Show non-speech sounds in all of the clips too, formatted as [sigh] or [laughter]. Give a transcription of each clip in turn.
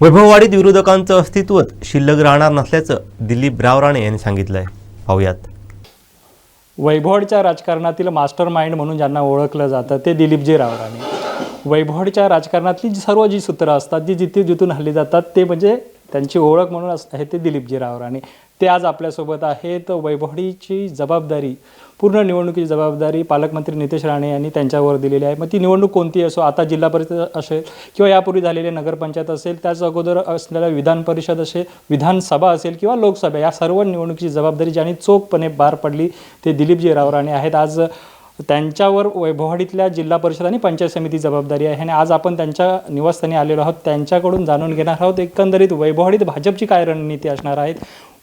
वैभववाडीत विरोधकांचं अस्तित्व शिल्लक राहणार नसल्याचं दिलीप रावराणे यांनी सांगितलं आहे पाहूयात. वैभवडच्या राजकारणातील मास्टर माइंड म्हणून ज्यांना ओळखलं जातं ते दिलीपजी रावराणे. वैभवडच्या राजकारणातली जी सर्व जी सूत्रं असतात जी जिथे जिथून हल्ली जातात ते म्हणजे त्यांची ओळख म्हणून असं आहे ते दिलीपजी राव राणे ते आज आपल्यासोबत आहेत. वैभवडीची जबाबदारी पूर्ण निवडणुकीची जबाबदारी पालकमंत्री नितेश राणे यांनी त्यांच्यावर दिलेली आहे. मग ती निवडणूक कोणती असो आता जिल्हा परिषद असेल किंवा यापूर्वी झालेली नगरपंचायत असेल त्याच अगोदर असलेल्या विधान परिषद असेल विधानसभा असेल किंवा लोकसभा या सर्व निवडणुकीची जबाबदारी ज्यांनी चोखपणे पार पडली ते दिलीपजी रावराणे आहेत. आज त्यांच्यावर वैभववाडीतल्या जिल्हा परिषद आणि पंचायत समिती जबाबदारी आहे. आणि आज आपण त्यांच्या निवासस्थानी आलेलो आहोत. त्यांच्याकडून जाणून घेणार आहोत. एकंदरीत वैभववाडीत भाजपची काय रणनीती असणार आहेत?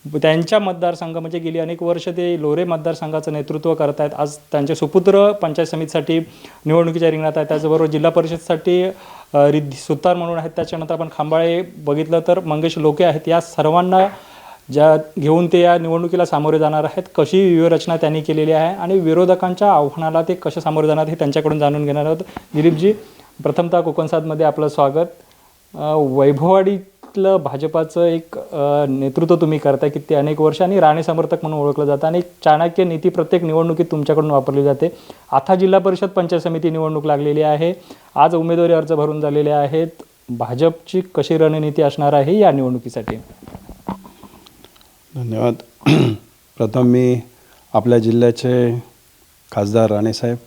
त्यांच्या मतदारसंघ म्हणजे गेली अनेक वर्ष ते लोरे मतदारसंघाचं नेतृत्व करत आहेत आज त्यांचे सुपुत्र पंचायत समितीसाठी निवडणुकीच्या रिंगणात आहेत. त्याचबरोबर जिल्हा परिषदसाठी रिद्धी सुतार म्हणून आहेत. त्याच्यानंतर आपण खांबाळे बघितलं तर मंगेश लोके आहेत. या सर्वांना ज्या घेऊन ते या निवडणुकीला सामोरे जाणार आहेत. कशी व्यूहरचना त्यांनी केलेली आहे आणि विरोधकांच्या आव्हानाला ते कसे सामोरे जाणार हे त्यांच्याकडून जाणून घेणार आहोत. दिलीपजी प्रथमतः कोकणसादमध्ये आपलं स्वागत. वैभववाडी महाराष्ट्रातलं भाजपाचं एक नेतृत्व तुम्ही करताय की ते अनेक वर्ष आणि राणे समर्थक म्हणून ओळखलं जातं आणि चाणक्य नीती प्रत्येक निवडणुकीत तुमच्याकडून वापरली जाते. आता जिल्हा परिषद पंचायत समिती निवडणूक लागलेली आहे. आज उमेदवारी अर्ज भरून झालेले आहेत. भाजपची कशी रणनीती असणार आहे या निवडणुकीसाठी? धन्यवाद. [clears throat] प्रथम मी आपल्या जिल्ह्याचे खासदार राणेसाहेब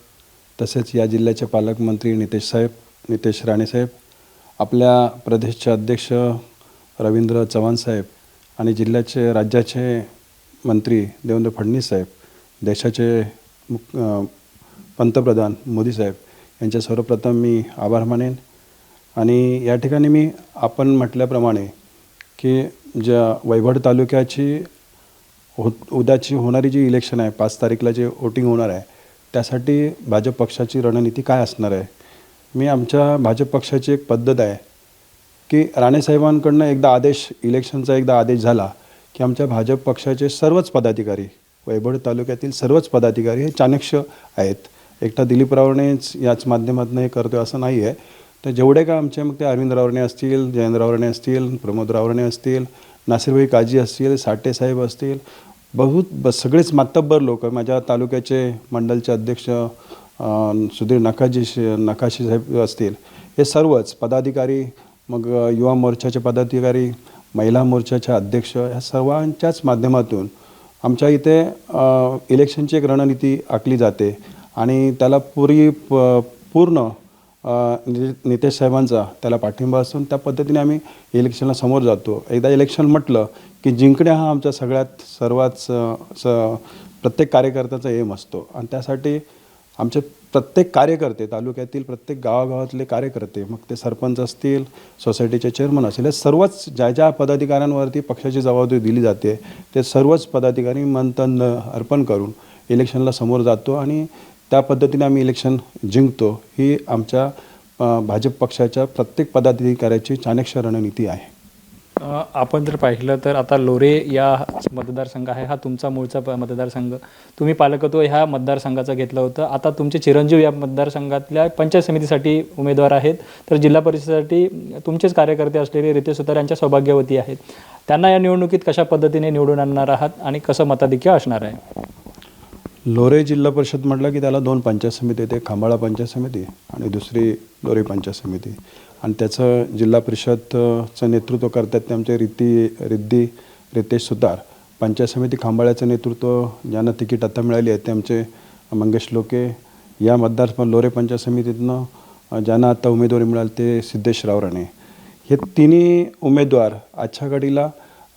तसेच या जिल्ह्याचे पालकमंत्री नितेश साहेब नितेश राणेसाहेब आपल्या प्रदेशचे अध्यक्ष रवींद्र चव्हाण साहेब आणि जिल्ह्याचे राज्याचे मंत्री देवेंद्र फडणवीस साहेब देशाचे मुक पंतप्रधान मोदी साहेब यांचे सर्वप्रथम मी आभार मानेन. आणि या ठिकाणी मी आपण म्हटल्याप्रमाणे की ज्या वैभड तालुक्याची हो उद्याची होणारी जी इलेक्शन आहे पाच तारीखला जे वोटिंग होणार आहे त्यासाठी भाजप पक्षाची रणनीती काय असणार आहे? मी आमच्या भाजप पक्षाची एक पद्धत आहे की राणेसाहेबांकडनं एकदा आदेश इलेक्शनचा एकदा आदेश झाला की आमच्या भाजप पक्षाचे सर्वच पदाधिकारी वैभड तालुक्यातील सर्वच पदाधिकारी हे चाणक्य आहेत. एकटा दिलीप रावणेच याच माध्यमातून हे करतो असं नाही आहे तर जेवढे काय आमचे मग ते अरविंद रावणे असतील जयंत रावणे असतील प्रमोद रावणे असतील नासिरभाई काजी असतील साठेसाहेब असतील बहुत ब सगळेच मातब्बर लोक माझ्या तालुक्याचे मंडलचे अध्यक्ष सुधीर नकाजी नकाशी साहेब असतील हे सर्वच पदाधिकारी मग युवा मोर्चाचे पदाधिकारी महिला मोर्चाच्या अध्यक्ष ह्या सर्वांच्याच माध्यमातून आमच्या इथे इलेक्शनची एक रणनीती आखली जाते. आणि त्याला पुरी प पूर्ण नि- नितेश साहेबांचा त्याला पाठिंबा असून त्या पद्धतीने आम्ही इलेक्शनला समोर जातो. एकदा इलेक्शन म्हटलं की जिंकणे हा आमचा सगळ्यात सर्वात स- स- प्रत्येक कार्यकर्त्याचा एम असतो. आणि त्यासाठी आमचे प्रत्येक कार्यकर्ते तालुक्यातील प्रत्येक गावागावातले कार्यकर्ते मग ते सरपंच असतील सोसायटीचे चेअरमन असतील सर्वच ज्या ज्या पदाधिकाऱ्यांवरती पक्षाची जबाबदारी दिली जाते ते सर्वच पदाधिकारी मनतन अर्पण करून इलेक्शनला समोर जातो आणि त्या पद्धतीने आम्ही इलेक्शन जिंकतो. ही आमच्या भाजप पक्षाच्या प्रत्येक पदाधिकाऱ्याची चाणक्य रणनीती आहे. आपण जर पाहिलं तर आता लोरे या मतदारसंघ आहे हा तुमचा मूळचा प- मतदारसंघ. तुम्ही पालकत्व ह्या मतदारसंघाचं घेतलं होतं. आता तुमचे चिरंजीव या मतदारसंघातल्या पंचायत समितीसाठी उमेदवार आहेत. तर जिल्हा परिषदेसाठी तुमचेच कार्यकर्ते असलेले रितेश सुतार यांच्या सौभाग्यवती आहेत. त्यांना या निवडणुकीत कशा पद्धतीने निवडून आणणार आहात आणि कसं मताधिक्य असणार आहे? लोरे जिल्हा परिषद म्हटलं की त्याला दोन पंचायत समिती येते खांबाळा पंचायत समिती आणि दुसरी लोरे पंचायत समिती. आणि त्याचं जिल्हा परिषदचं नेतृत्व करतात ते आमचे रिद्धी रिद्धी रितेश सुतार. पंचायत समिती खांबाळ्याचं नेतृत्व ज्यांना तिकीट आता मिळाली आहे ते आमचे मंगेश लोके. या मतदार लोरे पंचायत समितीतनं ज्यांना आता उमेदवारी मिळाली ते सिद्धेश रावराणे हे तिन्ही उमेदवार आजच्या घडीला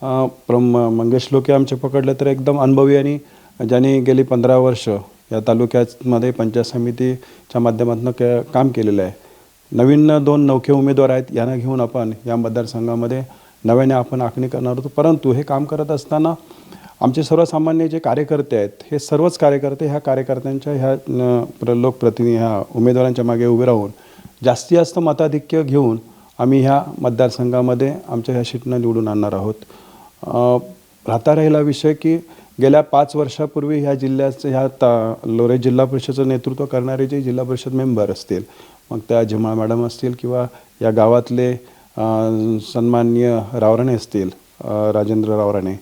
प्र प्रम मंगेश लोके आमचे पकडले तर एकदम अनुभवी आणि ज्यांनी गेली पंधरा वर्ष या तालुक्यामध्ये पंचायत समितीच्या माध्यमातून के काम केलेलं आहे. नवीन दोन नौखे उमेदवार आहेत यांना घेऊन आपण या मतदारसंघामध्ये नव्याने आपण आखणी करणार होतो. परंतु हे काम करत असताना आमचे सर्वसामान्य जे कार्यकर्ते आहेत हे सर्वच कार्यकर्ते ह्या कार्यकर्त्यांच्या ह्या प्र लोकप्रतिनिधी ह्या उमेदवारांच्या मागे उभे राहून जास्तीत जास्त मताधिक्य घेऊन आम्ही ह्या मतदारसंघामध्ये आमच्या ह्या शीटनं निवडून आणणार आहोत. राहता राहिला विषय की गेल्या पाच वर्षापूर्वी ह्या जिल्ह्याचं ह्या ता लोरे जिल्हा परिषदेचं नेतृत्व करणारे जे जिल्हा परिषद मेंबर असतील मग त्या झिमाळ मॅडम असतील किंवा या गावातले सन्मान्य रावराणे असतील राजेंद्र रावराणे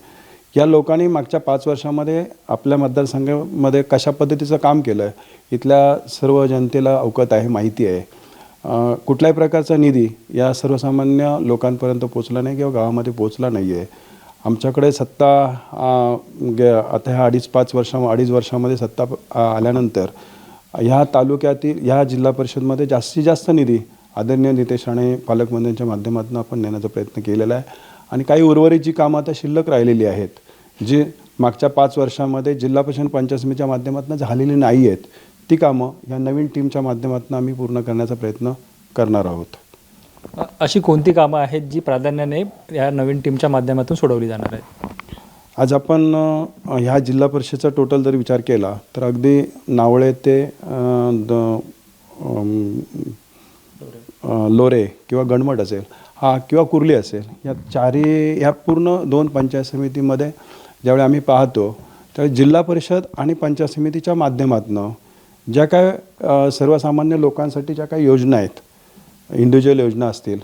या लोकांनी मागच्या पाच वर्षामध्ये आपल्या मतदारसंघामध्ये कशा पद्धतीचं काम केलं आहे इथल्या सर्व जनतेला अवगत आहे माहिती आहे. कुठल्याही प्रकारचा निधी या सर्वसामान्य लोकांपर्यंत पोचला नाही किंवा गावामध्ये पोचला नाही आहे आमच्याकडे सत्ता ग गे आता ह्या अडीच पाच वर्षा अडीच वर्षामध्ये सत्ता आल्यानंतर ह्या तालुक्यातील ह्या जिल्हा परिषदमध्ये जास्तीत जास्त निधी आदरणीय नितेश राणे पालकमंत्र्यांच्या माध्यमातून आपण नेण्याचा प्रयत्न केलेला आहे. आणि काही उर्वरित जी कामं आता शिल्लक राहिलेली आहेत जी मागच्या पाच वर्षामध्ये जिल्हा परिषद पंचायत समितीच्या माध्यमातून झालेली नाही आहेत ती कामं ह्या नवीन टीमच्या माध्यमातून आम्ही पूर्ण करण्याचा प्रयत्न करणार आहोत. अशी कोणती कामं आहेत जी प्राधान्याने या नवीन टीमच्या माध्यमातून सोडवली जाणार आहेत? आज आपण ह्या जिल्हा परिषदेचा टोटल जर विचार केला तर अगदी नावळे ते द लोरे किंवा गणमट असेल हा किंवा कुर्ली असेल या चारही ह्या पूर्ण दोन पंचायत समितीमध्ये ज्यावेळी आम्ही पाहतो त्यावेळी जिल्हा परिषद आणि पंचायत समितीच्या माध्यमातून ज्या काय सर्वसामान्य लोकांसाठी ज्या काही योजना आहेत इंडिव्हिज्युअल योजना असतील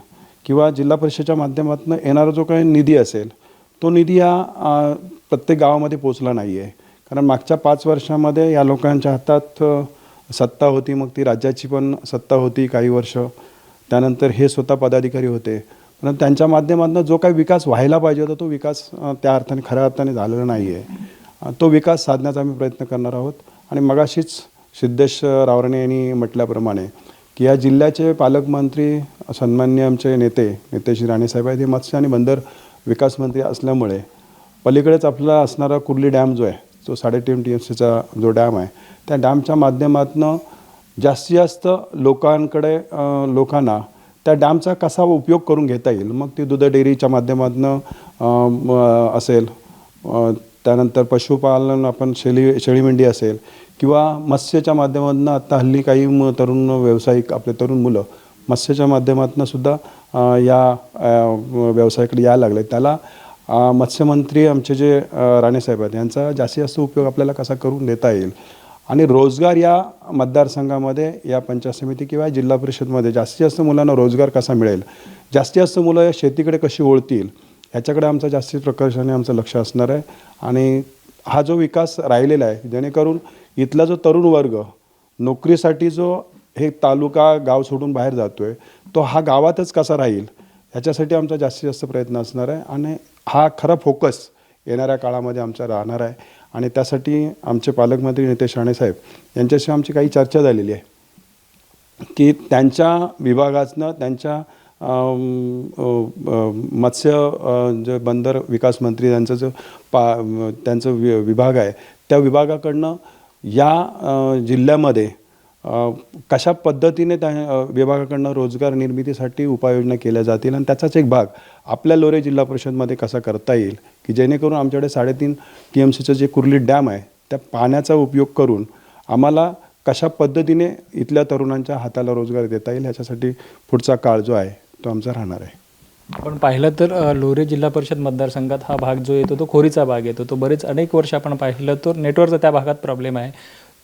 किंवा जिल्हा परिषदेच्या माध्यमातून येणारा जो काही निधी असेल तो निधी हा प्रत्येक गावामध्ये पोचला नाही आहे कारण मागच्या पाच वर्षामध्ये या लोकांच्या हातात सत्ता होती मग ती राज्याची पण सत्ता होती काही वर्ष. त्यानंतर हे स्वतः पदाधिकारी होते. पण त्यांच्या माध्यमातून जो काही विकास व्हायला पाहिजे होता तो विकास त्या अर्थाने खऱ्या अर्थाने झालेला नाही आहे तो विकास साधण्याचा आम्ही प्रयत्न करणार आहोत. आणि मगाशीच सिद्धेश रावरणे यांनी म्हटल्याप्रमाणे की या जिल्ह्याचे पालकमंत्री सन्मान्य आमचे नेते नितेश राणेसाहेब आहेत हे मत्स्य आणि बंदर विकास मंत्री असल्यामुळे पलीकडेच आपला असणारा कुर्ली डॅम जो आहे जो साडेतीन टी एम सीचा जो डॅम आहे त्या डॅमच्या माध्यमातून जास्तीत जास्त लोकांकडे लोकांना त्या डॅमचा कसा उपयोग करून घेता येईल? मग ती दूध डेअरीच्या माध्यमातून असेल त्यानंतर पशुपालन आपण शेळी शेळीमेंढी असेल किंवा मत्स्यच्या माध्यमातून आत्ता हल्ली काही म- तरुण व्यावसायिक आपले तरुण मुलं मत्स्यच्या माध्यमातून सुद्धा या व्यवसायाकडे यायला लागले त्याला मत्स्यमंत्री आमचे जे राणेसाहेब आहेत यांचा जास्तीत जास्त उपयोग आपल्याला कसा करून देता येईल? आणि रोजगार या मतदारसंघामध्ये या पंचायत समिती किंवा जिल्हा परिषदमध्ये जास्तीत जास्त मुलांना रोजगार कसा मिळेल? जास्तीत जास्त मुलं या शेतीकडे कशी ओळतील ह्याच्याकडे आमचं जास्तीत प्रकर्षाने आमचं लक्ष असणार आहे. आणि हा जो विकास राहिलेला आहे जेणेकरून इथला जो तरुण वर्ग नोकरीसाठी जो हे तालुका गाव सोडून बाहेर जातो आहे तो हा गावातच कसा राहील? ह्याच्यासाठी आमचा जास्तीत जास्त प्रयत्न असणार आहे आणि हा खरा फोकस येणाऱ्या काळामध्ये आमचा राहणार आहे. आणि त्यासाठी आमचे पालकमंत्री नितेश राणेसाहेब यांच्याशी आमची काही चर्चा झालेली आहे. की त्यांच्या विभागातनं त्यांच्या मत्स्य जे बंदर विकास मंत्री त्यांचं जो पा त्यांचं वि विभाग आहे त्या विभागाकडनं या जिल्ह्यामध्ये कशा पद्धतीने त्या विभागाकडनं रोजगार निर्मितीसाठी उपाययोजना केल्या जातील आणि त्याचाच एक भाग आपल्या लोरे जिल्हा परिषदमध्ये कसा करता येईल? की जेणेकरून आमच्याकडे साडेतीन टी एम सीचं जे कुर्ली डॅम आहे त्या पाण्याचा उपयोग करून आम्हाला कशा पद्धतीने इथल्या तरुणांच्या हाताला रोजगार देता येईल ह्याच्यासाठी पुढचा काळ जो आहे तो आमचा राहणार आहे. आपण पाहिलं तर लोरे जिल्हा परिषद मतदारसंघात हा भाग जो येतो तो खोरीचा भाग येतो. तो बरेच अनेक वर्ष आपण पाहिलं तर नेटवर्कचा त्या भागात प्रॉब्लेम आहे.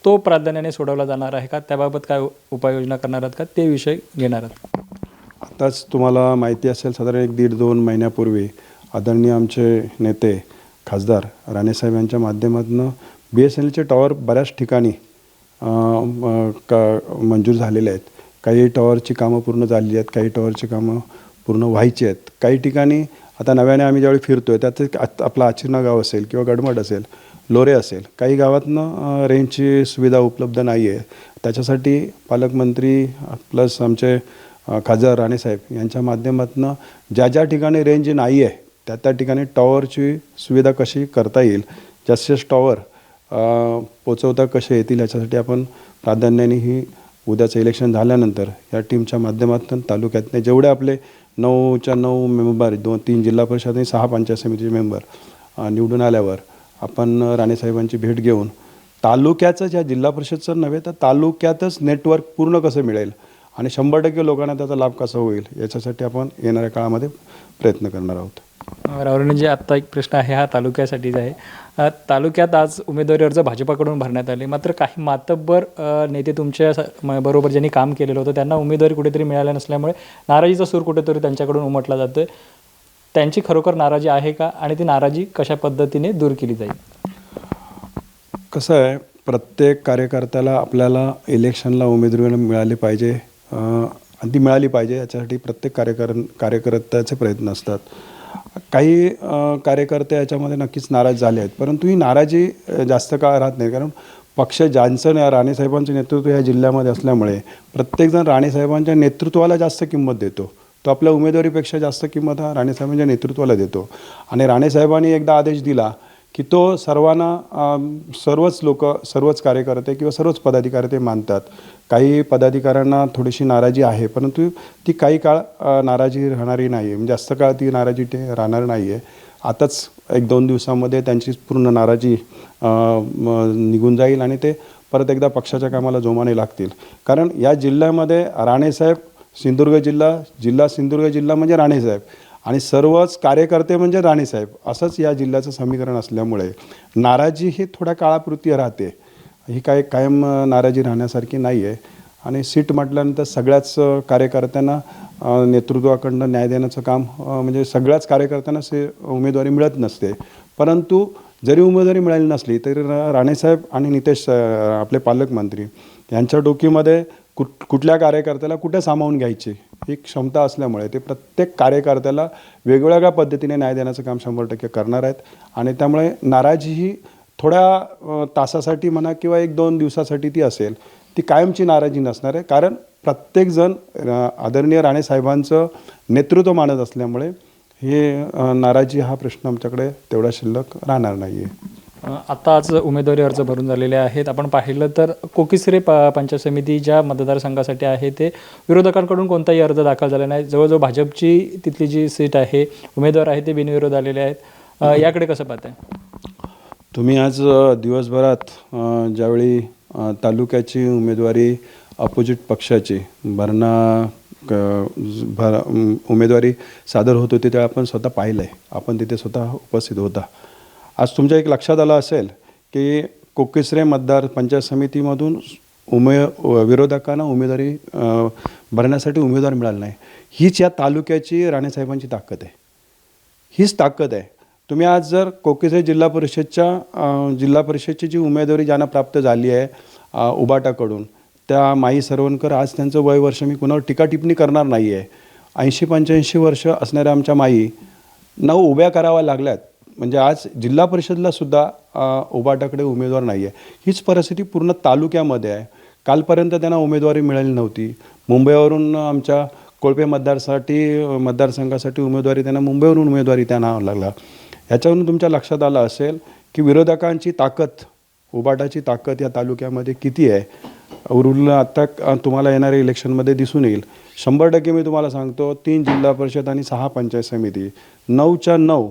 तो प्राधान्याने सोडवला जाणार आहे का? त्याबाबत काय उपाययोजना करणार आहात का? ते विषय घेणार आहात. आताच तुम्हाला माहिती असेल साधारण एक दीड दोन महिन्यापूर्वी आदरणीय आमचे नेते खासदार राणेसाहेब यांच्या माध्यमातून बी एस एन एलचे टॉवर बऱ्याच ठिकाणी का मंजूर झालेले आहेत. काही टॉवरची कामं पूर्ण झालेली आहेत काही टॉवरची कामं पूर्ण व्हायची आहेत. काही ठिकाणी आता नव्याने आम्ही ज्यावेळी फिरतो आहे त्यात आपला आत- गाव असेल किंवा गडमड असेल लोरे असेल. काही गावातनं रेंजची सुविधा उपलब्ध नाही आहे त्याच्यासाठी पालकमंत्री प्लस आमचे खासदार राणेसाहेब यांच्या माध्यमातून ज्या ज्या ठिकाणी रेंज नाही आहे त्या त्या ठिकाणी टॉवरची सुविधा कशी करता येईल जास्तीत जास्त टॉवर पोचवता कसे येतील याच्यासाठी आपण प्राधान्याने ही उद्याचं इलेक्शन झाल्यानंतर या टीमच्या माध्यमातून तालुक्यातले जेवढे आपले नऊच्या नऊ मेंबर दोन तीन जिल्हा परिषद आणि सहा पंचायत समितीचे मेंबर निवडून आल्यावर आपण राणेसाहेबांची भेट घेऊन तालुक्याचं ज्या जिल्हा परिषदचं नव्हे तर तालुक्यातच नेटवर्क पूर्ण कसं मिळेल आणि शंभर टक्के लोकांना त्याचा लाभ कसा होईल याच्यासाठी आपण येणाऱ्या काळामध्ये प्रयत्न करणार आहोत. रावराणे जे आत्ता एक प्रश्न आहे हा तालुक्यासाठीच आहे. तालुक्यात आज उमेदवारी अर्ज भाजपाकडून भरण्यात आले. मात्र काही मातब्बर नेते तुमच्या बरोबर ज्यांनी काम केलेलं होतं त्यांना उमेदवारी कुठेतरी मिळाल्या नसल्यामुळे नाराजीचा सूर कुठेतरी त्यांच्याकडून उमटला जातोय. त्यांची खरोखर नाराजी आहे का आणि ती नाराजी कशा पद्धतीने दूर केली जाईल? कसं आहे प्रत्येक कार्यकर्त्याला आपल्याला इलेक्शनला उमेदवारी मिळाली पाहिजे ती मिळाली पाहिजे याच्यासाठी प्रत्येक कार्यकर कार्यकर्त्याचे प्रयत्न असतात. काही कार्यकर्ते याच्यामध्ये नक्कीच नाराज झाले आहेत परंतु ही नाराजी जास्त काळ राहत नाही. कारण पक्ष ज्यांचं राणेसाहेबांचं नेतृत्व या जिल्ह्यामध्ये असल्यामुळे प्रत्येकजण राणेसाहेबांच्या नेतृत्वाला जास्त किंमत देतो. तो आपल्या उमेदवारीपेक्षा जास्त किंमत हा राणेसाहेबांच्या नेतृत्वाला देतो. आणि राणेसाहेबांनी एकदा आदेश दिला की तो सर्वांना सर्वच लोक सर्वच कार्यकर्ते किंवा सर्वच पदाधिकारी ते मानतात. काही पदाधिकाऱ्यांना थोडीशी नाराजी आहे परंतु ती काही काळ नाराजी राहणारी नाही आहे म्हणजे जास्त काळ ती नाराजी ते राहणार नाही आहे आताच एक दोन दिवसामध्ये त्यांची पूर्ण नाराजी निघून जाईल आणि ते परत एकदा पक्षाच्या कामाला जोमाने लागतील. कारण या जिल्ह्यामध्ये राणेसाहेब सिंधुदुर्ग जिल्हा जिल्हा सिंधुदुर्ग जिल्हा म्हणजे राणेसाहेब. आणि सर्वच कार्यकर्ते म्हणजे राणेसाहेब. असंच या जिल्ह्याचं समीकरण असल्यामुळे नाराजी ही थोड्या काळापुरती राहते. ही काय कायम नाराजी राहण्यासारखी नाही आहे आणि सीट म्हटल्यानंतर सगळ्याच कार्यकर्त्यांना नेतृत्वाकडनं न्याय देण्याचं काम म्हणजे सगळ्याच कार्यकर्त्यांना से उमेदवारी मिळत नसते. परंतु जरी उमेदवारी मिळाली नसली तरी राणेसाहेब आणि नितेश आपले पालकमंत्री यांच्या डोकीमध्ये कुठ कुठल्या कार्यकर्त्याला कुठे सामावून घ्यायची? ही क्षमता असल्यामुळे ते प्रत्येक कार्यकर्त्याला वेगवेगळ्या पद्धतीने न्याय देण्याचं काम शंभर टक्के करणार आहेत. आणि त्यामुळे नाराजी ही थोड्या तासासाठी म्हणा किंवा एक दोन दिवसासाठी ती असेल ती कायमची नाराजी नसणार आहे. कारण प्रत्येकजण आदरणीय राणेसाहेबांचं नेतृत्व मानत असल्यामुळे हे नाराजी हा प्रश्न आमच्याकडे तेवढा शिल्लक राहणार नाही आहे आता आज उमेदवारी अर्ज भरून झालेले आहेत. आपण पाहिलं तर कोकिसरे प पंचायत समिती ज्या मतदारसंघासाठी आहे ते विरोधकांकडून कोणताही अर्ज दाखल झाला नाही. जवळजवळ भाजपची तिथली जी सीट आहे उमेदवार आहे ते बिनविरोध आलेले आहेत. याकडे कसं पाहताय? तुम्ही आज दिवसभरात ज्यावेळी तालुक्याची उमेदवारी अपोजिट पक्षाची भरणा भर उमेदवारी सादर होत होती ते आपण स्वतः पाहिलं आहे आपण तिथे स्वतः उपस्थित होता. आज तुमच्या एक लक्षात आलं असेल की कोकिसरे मतदार पंचायत समितीमधून उमे विरोधकांना उमेदवारी भरण्यासाठी उमेदवार मिळाला नाही. हीच या तालुक्याची राणेसाहेबांची ताकद आहे. हीच ताकद आहे. तुम्ही आज जर कोकिसरे जिल्हा परिषदच्या जिल्हा परिषदची जी उमेदवारी ज्यांना प्राप्त झाली आहे उबाटाकडून त्या माई सरवणकर आज त्यांचं वय वर्ष मी कुणावर टीका टिप्पणी करणार नाही आहे ऐंशी पंच्याऐंशी वर्ष असणाऱ्या आमच्या माई नऊ उभ्या कराव्या लागल्यात. म्हणजे आज जिल्हा परिषदला सुद्धा उबाटाकडे उमेदवार नाही आहे हीच परिस्थिती पूर्ण तालुक्यामध्ये आहे. कालपर्यंत त्यांना उमेदवारी मिळाली नव्हती. मुंबईवरून आमच्या कोळपे मतदारसाठी मतदारसंघासाठी उमेदवारी त्यांना मुंबईवरून उमेदवारी त्यांना लागला. ह्याच्यावरून तुमच्या लक्षात आलं असेल की विरोधकांची ताकद उबाटाची ताकद या तालुक्यामध्ये किती आहे? उरुला आत्ता तुम्हाला येणाऱ्या इलेक्शनमध्ये दिसून येईल. शंभर टक्के मी तुम्हाला सांगतो तीन जिल्हा परिषद आणि सहा पंचायत समिती. नऊच्या नऊ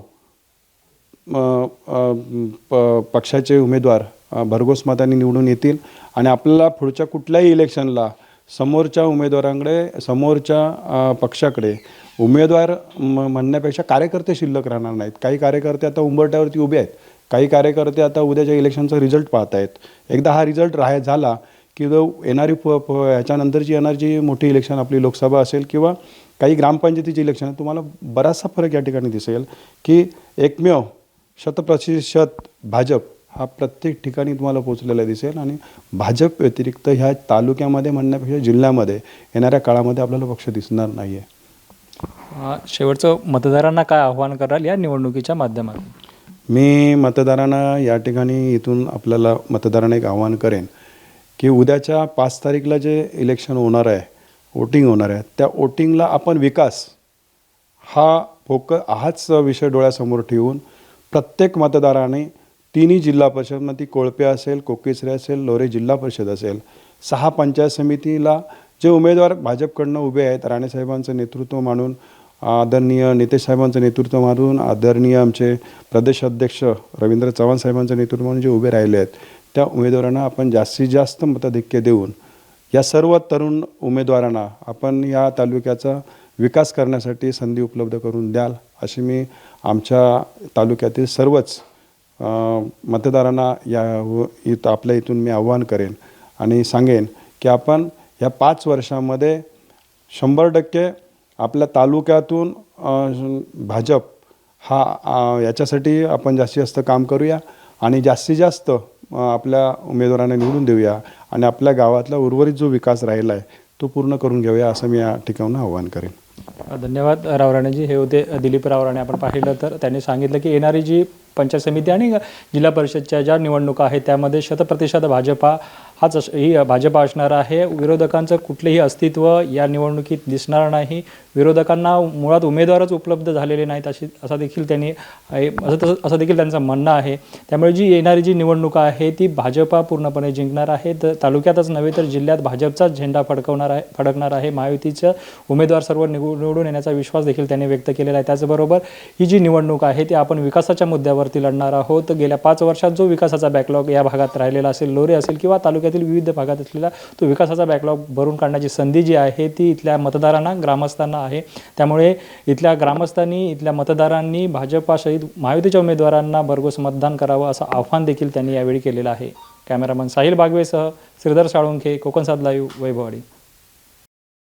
पक्षाचे उमेदवार भरघोस मताने निवडून येतील आणि आपल्याला पुढच्या कुठल्याही इलेक्शनला समोरच्या उमेदवारांकडे समोरच्या पक्षाकडे उमेदवार म- म्हणण्यापेक्षा कार्यकर्ते शिल्लक राहणार नाहीत. काही कार्यकर्ते आता उंबरट्यावरती उभे आहेत. काही कार्यकर्ते आता उद्याच्या इलेक्शनचा रिझल्ट पाहत आहेत. एकदा हा रिझल्ट राह झाला की जो येणारी प प ह्याच्यानंतरची येणारी जी मोठी इलेक्शन आपली लोकसभा असेल किंवा काही ग्रामपंचायतीची इलेक्शन तुम्हाला बराचसा फरक या ठिकाणी दिसेल की एकमेव शतप्रतिशत भाजप हा प्रत्येक ठिकाणी तुम्हाला पोचलेला दिसेल आणि भाजप व्यतिरिक्त ह्या तालुक्यामध्ये म्हणण्यापेक्षा जिल्ह्यामध्ये येणाऱ्या काळामध्ये आपल्याला पक्ष दिसणार नाही आहे शेवटचं मतदारांना काय आव्हान कराल या निवडणुकीच्या माध्यमातून? मी मतदारांना या ठिकाणी इथून आपल्याला मतदारांना एक आव्हान करेन की उद्याच्या पाच तारीखला जे इलेक्शन होणार आहे वोटिंग होणार आहे त्या वोटिंगला आपण विकास हा फोक हाच विषय डोळ्यासमोर ठेवून प्रत्येक मतदाराने तिन्ही जिल्हा परिषद मग ती कोळपे असेल कोकिसरे असेल लोरे जिल्हा परिषद असेल. सहा पंचायत समितीला जे उमेदवार भाजपकडनं उभे आहेत राणेसाहेबांचं नेतृत्व मानून आदरणीय नितेश साहेबांचं नेतृत्व मानून आदरणीय आमचे प्रदेश अध्यक्ष रवींद्र चव्हाण साहेबांचं नेतृत्व म्हणून जे उभे राहिले आहेत त्या उमेदवारांना आपण जास्तीत जास्त मताधिक्य देऊन या सर्व तरुण उमेदवारांना आपण या तालुक्याचा विकास करण्यासाठी संधी उपलब्ध करून द्याल अशी मी आमच्या तालुक्यातील सर्वच मतदारांना या व इथं आपल्या इथून मी आव्हान करेन आणि सांगेन की आपण ह्या पाच वर्षामध्ये शंभर टक्के आपल्या तालुक्यातून भाजप हा याच्यासाठी आपण जास्तीत जास्त काम करूया आणि जास्तीत जास्त आपल्या उमेदवारांना निवडून देऊया आणि आपल्या गावातला उर्वरित जो विकास राहिला आहे तो पूर्ण करून घेऊया असं मी या ठिकाणी आव्हान करेन. धन्यवाद रावराणेजी. हे होते दिलीप रावराणे. आपण पाहिलं तर त्यांनी सांगितलं की येणारी जी पंचायत समिती आणि जिल्हा परिषदच्या ज्या निवडणुका आहेत त्यामध्ये शतप्रतिशत भाजपा हाच अस- ही भाजपा असणार आहे. विरोधकांचं कुठलेही अस्तित्व या निवडणुकीत दिसणार नाही. विरोधकांना मुळात उमेदवारच उपलब्ध झालेले नाहीत अशी असं देखील त्यांनी असं तसं असं देखील त्यांचं म्हणणं आहे. त्यामुळे जी येणारी जी निवडणूक आहे ती भाजपा पूर्णपणे जिंकणार आहे. तर तालुक्यातच नव्हे तर जिल्ह्यात भाजपचाच झेंडा फडकवणार आहे फडकणार आहे. महायुतीचं उमेदवार सर्व निवड निवडून येण्याचा विश्वास देखील त्यांनी व्यक्त केलेला आहे. त्याचबरोबर ही जी निवडणूक आहे ती आपण विकासाच्या मुद्द्यावर मुद्द्यावरती लढणार आहोत. गेल्या पाच वर्षात जो विकासाचा बॅकलॉग या भागात राहिलेला असेल लोरे असेल किंवा तालुक्यातील विविध भागात असलेला तो विकासाचा बॅकलॉग भरून काढण्याची संधी जी आहे ती इथल्या मतदारांना ग्रामस्थांना आहे. त्यामुळे इथल्या ग्रामस्थांनी इथल्या मतदारांनी भाजपासहित महायुतीच्या उमेदवारांना भरघोस मतदान करावं असं आव्हान देखील त्यांनी यावेळी केलेलं आहे. कॅमेरामन साहिल बागवेसह श्रीधर साळुंखे कोकणसाद लाईव्ह वैभववाडी.